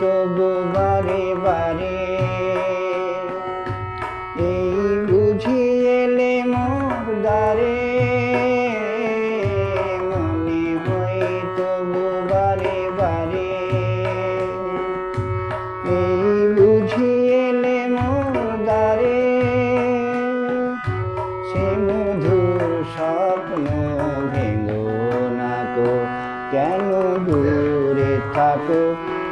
তবু বারে বারে এই বুঝি এলে মোর দ্বারে, মনে হয় বারে সে স্বপ্ন না তো, কেন দূরে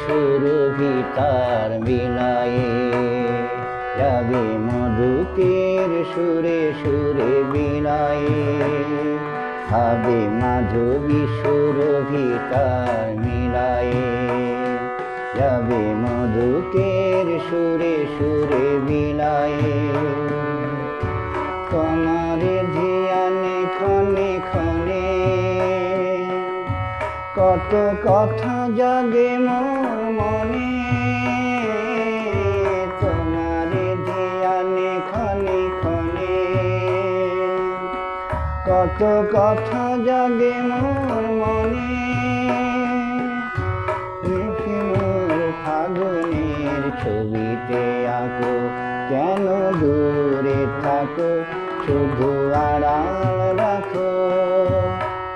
সুরভি বিলায়ে যাবে মধুকের সুরে সুরে বিলায়ে হবে মাধবী সুরভি তার মিলায়ে। যাবে মধুকের সুরে সুরে বিলায়ে কত কথা জাগে মোর মনে। তোমার ধিয়ানে ক্ষণে ক্ষণে। কত কথা জাগে মোর মনে। ফাগুনের ছবিতে আঁকো, কেন দূরে থাকো শুধু রাখো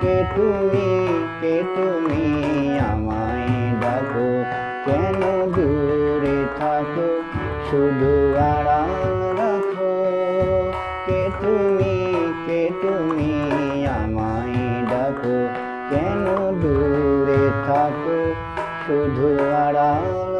কে তুমি কে তুমি আমায় ডাকো। কেন দূরে থাকো? শুধু আড়াল রাখো। কে তুমি? কে তুমি? আমায় ডাকো। কেন দূরে থাকো? শুধু আড়াল